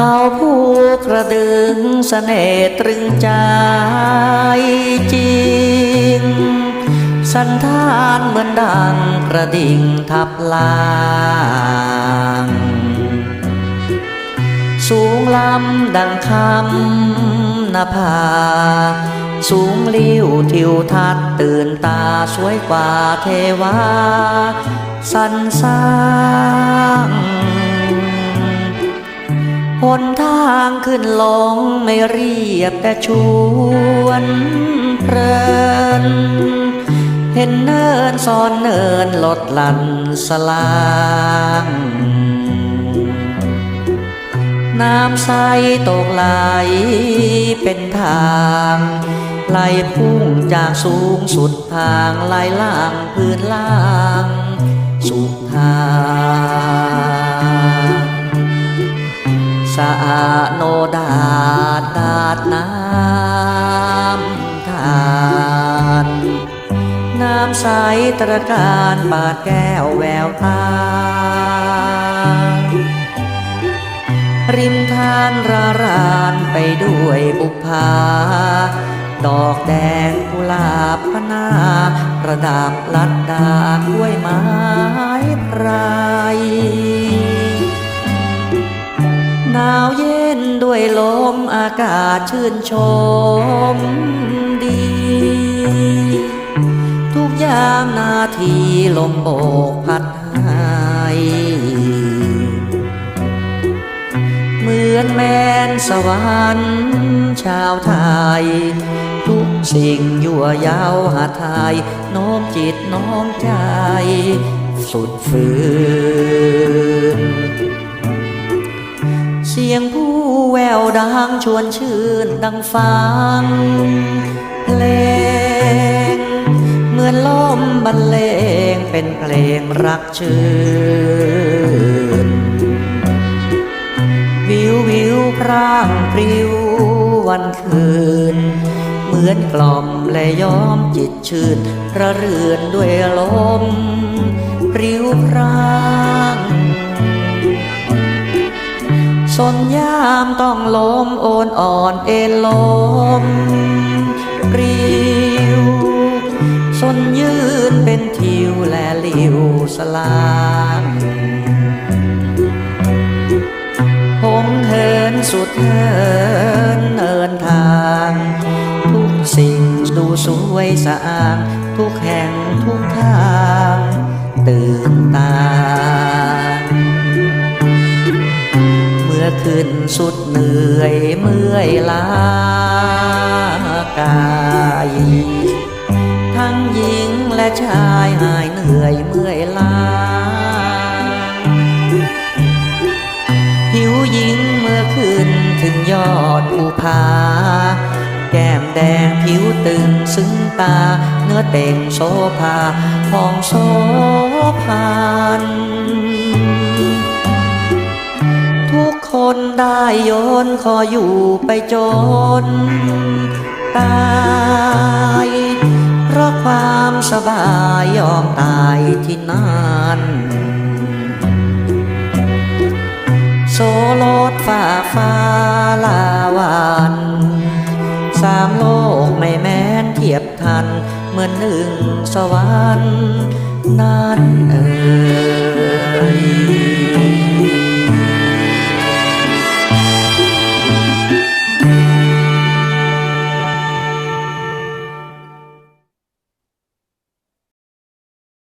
เขาผู้กระดึงเสน่ห์ตรึงใจจริง สันธานเหมือนดังกระดิ่งทับลางสูงล้ำดังคำนภา สูงลิ้วทิวทัศน์ตื่นตาสวยกว่าเทวา สันสร้าง หนทางขึ้นลงไม่เรียบแต่ชวนเพลิน เห็นเนินซ้อนเนินลดหลั่นสลางน้ำใสตกไหลเป็นทางไหลพุ่งจากสูงสุดทางไหลล่างพื้นล่าง สุดทาง สะอาโนดาดดาดน้ำทานน้ำใสตระการบาดแก้วแววตา ริมทานระรานไปด้วยบุพาดอกแดงกุหลาบพนาประดับลัดดากล้วยไม้ไพร นาวเย็นด้วยลมอากาศชื่นชมดี ทุกยามนาทีลมโบกพัดให้เหมือนแมนสวรรค์ชาวไทย ทุกสิ่งยั่วยาวหาไทยโน้มจิตน้อมใจ สุดฝืน เสียงผู้แววดังชวนชื่นดังฟังเพลง เหมือนลมบรรเลงเป็นเพลงรักชื่น วิววิวพร่างปลิววันคืน เหมือนกล่อมและย้อมจิตชื่นระเรื่อนด้วยลมปลิวพร่าง สนยามต้องล้มโอนอ่อนเอ็นลมปริวสนยืนเป็นทิวและลิวสลางผมเหินสุดเหินเนินทาง ทุกสิ่งดูสวยสะอางทุกแห่งทุกทาง ตื่นตา ขึ้นสุดเหนื่อยเมื่อยล้ากายทั้งหญิงและชายหายเหนื่อยเมื่อยล้าผิวหญิงเมื่อขึ้นถึงยอดภูผาแก้มแดงผิวตึงซึ้งตา เนื้อเต่งโซภาผ่องโซพาน ได้โยนขออยู่ไปจน ตาย เพราะความสบายยอมตายที่นั่นโซโลดฝ่าฟ้าลาวันสามโลกไม่แม้นเทียบทัน เหมือนหนึ่งสวรรค์นั้นเอ่ย